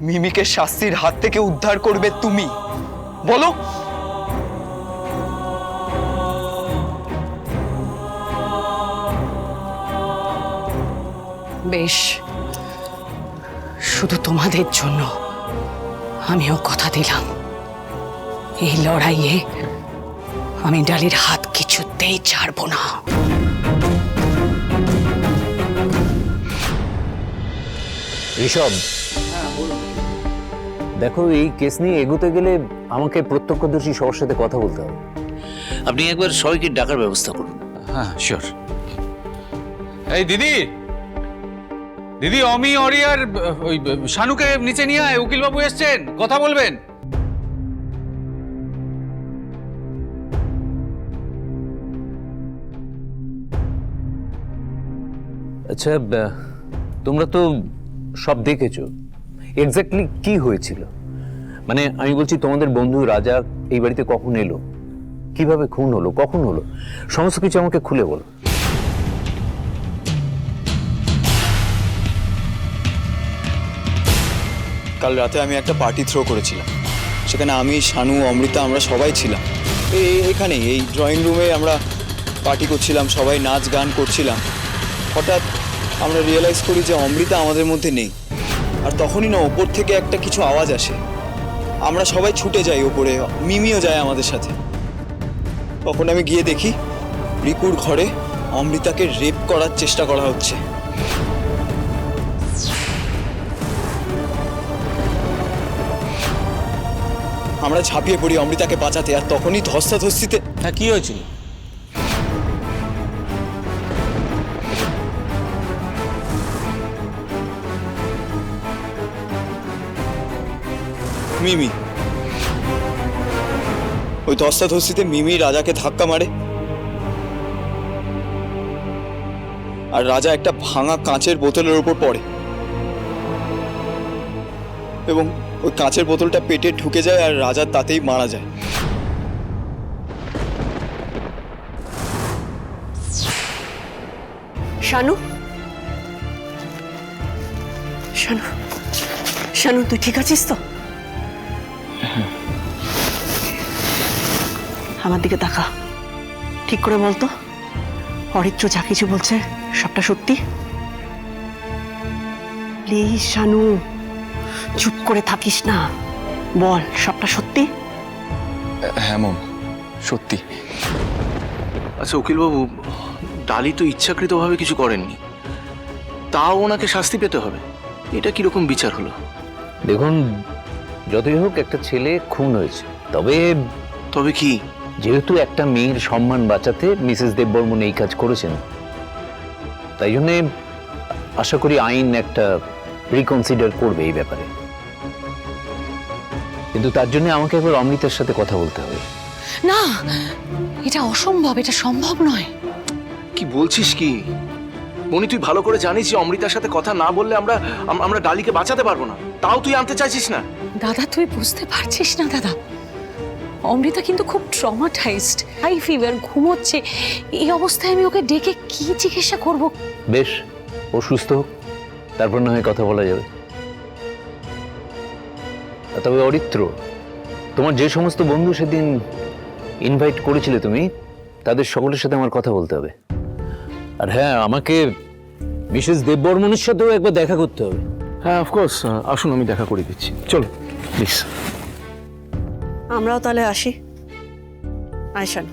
মিমিকে শাস্তির হাত থেকে উদ্ধার করবে তুমি। বলো। বেশ। শুধু তোমাদের জন্য আমিও কথা দিলাম। এই লড়াইয়ে আমি ডালির হাত কিছুতেই ছাড়বো না। ঋষভ দেখো এই কেস নিয়ে এগোতে গেলে আমাকে প্রত্যক্ষদর্শী সবার সাথে কথা বলতে হবে। আপনি একবার সবাইকে ডাকার ব্যবস্থা করুন। হ্যাঁ শিওর এই দিদি! দিদি অমি অরি আর ওই শানুকে নিচে নিয়ে আয় উকিল বাবু এসছেন কথা বলবেন। আচ্ছা তোমরা তো সব দেখেছ এক্স্যাক্টলি কি হয়েছিল? মানে আমি বলছি, তোমাদের বন্ধু রাজা এই বাড়িতে কখন এলো? কীভাবে খুন হলো? কখন হলো? সমস্ত কিছু আমাকে খুলে বলো। কাল রাতে আমি একটা পার্টি থ্রো করেছিলাম। সেখানে আমি, শানু, অমৃতা, আমরা সবাই ছিলাম। এই এখানে, এই ড্রয়িং রুমে আমরা পার্টি করছিলাম, সবাই নাচ, গান করছিলাম। হঠাৎ আমরা রিয়েলাইজ করি যে অমৃতা আমাদের মধ্যে নেই। আর তখনই না, ওপর থেকে একটা কিছু আওয়াজ আসে। আমরা সবাই ছুটে যাই ওপরে। মিমিও যায় আমাদের সাথে। তখন আমি গিয়ে দেখি, রিকুর ঘরে অমৃতাকে রেপ করার চেষ্টা করা হচ্ছে। আমরা ঝাঁপিয়ে পড়ি অমৃতাকে বাঁচাতে, আর তখনই ধস্তাধস্তিতে হ্যাঁ কি হয়েছিল? মিমি। ওই ধস্তাধস্তিতে মিমি রাজাকে ধাক্কা মারে। আর রাজা একটা ভাঙা কাঁচের বোতলের উপর পড়ে। এবং ওই কাঁচের বোতলটা পেটে ঢুকে যায় আর রাজা তাতেই মারা যায়। শানু? শানু শানু, তুই ঠিক আছিস তো? আমার দিকে তাকা। ঠিক করে বলতো অরিত্র যা কিছু বলছে সবটা সত্যি? প্লিজ শানু চুপ করে থাকিস না। বল সবটা সত্যি? হ্যাঁ মম সত্যি। আচ্ছা উকিলবাবু ডালি তো ইচ্ছাকৃতভাবে কিছু করেননি। তাও ওনাকে শাস্তি পেতে হবে। এটা কীরকম বিচার হলো? দেখুন যতই হোক একটা ছেলে খুন হয়েছে তবে তবে কি? যেহেতু একটা মেয়ের সম্মান বাঁচাতে মিসেস দেববর্মন এই কাজ করেছেন তাই জন্যে আশা করি আইন একটা রিকনসিডার করবে এই ব্যাপারে। কিন্তু তার জন্য আমাকে একবার অমৃতার সাথে কথা বলতে হবে। না এটা অসম্ভব এটা সম্ভব নয়। কি বলছিস কি? মনি তুই ভালো করে জানিস যে অমৃতার সাথে কথা না বললে আমরা আমরা ডালিকে বাঁচাতে পারব না। তাও তুই আনতে চাইছিস না। দাদা তুই বুঝতে পারছিস না দাদা। অমৃতা কিন্তু খুব ট্রমাটাইজড হাই ফিভার ঘুমোচ্ছে। এই অবস্থায় আমি ওকে ডেকে কি জিজ্ঞাসা করব? বেশ ও সুস্থ হোক। তারপর না হয় কথা বলা যাবে। তবে অরিত্র তোমার যে সমস্ত বন্ধু সেদিন ইনভাইট করেছিলে তুমি তাদের সকলের সাথে আমার কথা বলতে হবে। আর হ্যাঁ আমাকে মিসেস দেববর্মনের সাথেও একবার দেখা করতে হবে। হ্যাঁ অফকোর্স আসুন আমি দেখা করে দিচ্ছি। চলো প্লিজ আমরাও তাহলে আসি। আয়সান